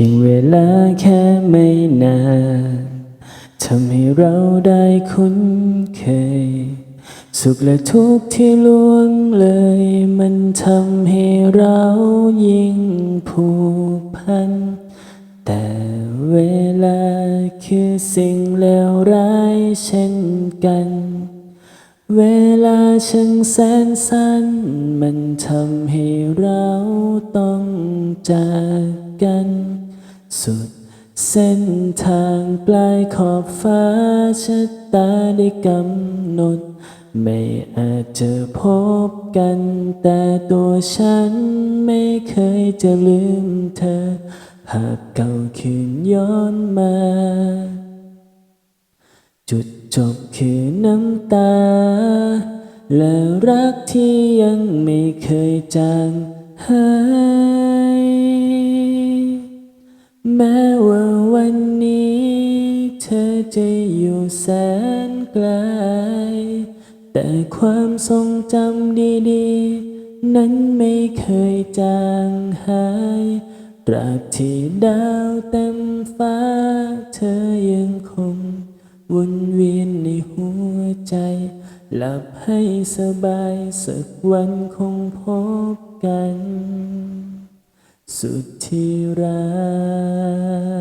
พียงเวลาแค่ไม่นานทำให้เราได้คุ้นเคย สุขและทุกข์ที่ล่วงเลย มันทำให้เรายิ่งผูกพัน แต่เวลาคือสิ่งเลวร้ายเช่นกัน เวลาช่างแสนสั้น มันทำให้เราต้องจากกัน สุดเส้นทางปลายขอบฟ้าชะตาได้กำหนด ไม่อาจจะพบกัน แต่ตัวฉันไม่เคยจะลืมเธอ ภาพเก่าคืนย้อนมา จุดจบคือน้ำตา และรักที่ยังไม่เคยจางหาย แม้ว่าวันนี้ เธอจะอยู่แสนไกล แต่ความทรงจำดีๆ นั้นไม่เคยจางหายตราบที่ดาวเต็มฟ้า เธอยังคง วนเวียนในหัวใจ หลับให้สบายสักวันคงพบกัน สุดที่รัก